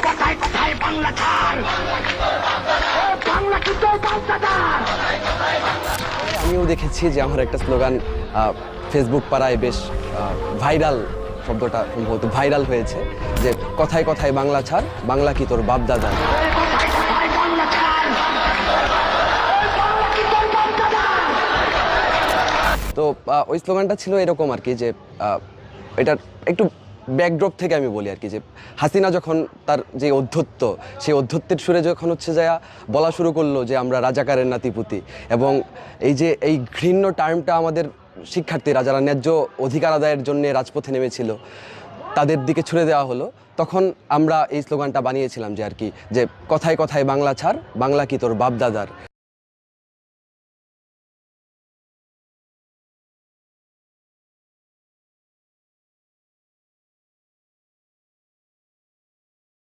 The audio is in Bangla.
কথায় কথায় বাংলা ছাড় বাংলা কি তোর বাচ্চাদার আমিও দেখেছি যে আমার একটা স্লোগান ফেসবুক পাড়ায় বেশ ভাইরাল শব্দটা সম্ভবত ভাইরাল হয়েছে যে কথায় কথায় বাংলা ছাড় বাংলা কি তোর বাপদাদা? তোর বাচ্চাদার তো ওই স্লোগানটা ছিল এরকম আর কি যে এটা একটু ব্যাকড্রপ থেকে আমি বলি আর কি যে হাসিনা যখন তার যে অধ্যত্ব সেই অধ্যত্বের সুরে যখন হচ্ছে যায় বলা শুরু করল যে আমরা রাজাকারের নাতিপুতি এবং এই যে এই ঘৃণ্য টার্মটা আমাদের শিক্ষার্থীরা যারা ন্যায্য অধিকার আদায়ের জন্য রাজপথে নেমেছিল, তাদের দিকে ছুড়ে দেওয়া হলো। তখন আমরা এই স্লোগানটা বানিয়েছিলাম যে আর কি যে কথায় কথায় বাংলা ছাড়, বাংলা কি তোর বাপদাদার?